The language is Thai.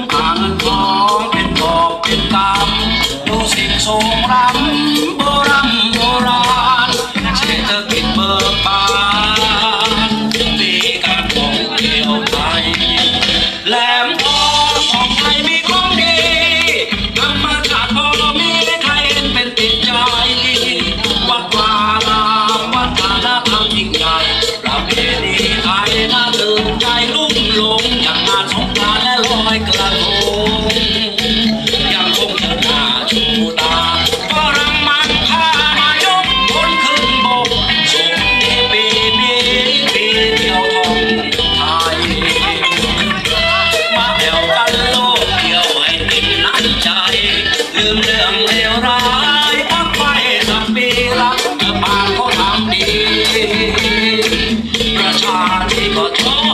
มหาเงินทองเป็นบอกเป็นกำดูสิ่งทรงรำโบราณโบราณเศรษฐกิจเบอร์บานมีการบอกเดี่ยวไทยแหลมท ลืมเรื่องเลวร้ายพักไปสักปีละเมื่อปากเขาทำดี ประชาธิปไตย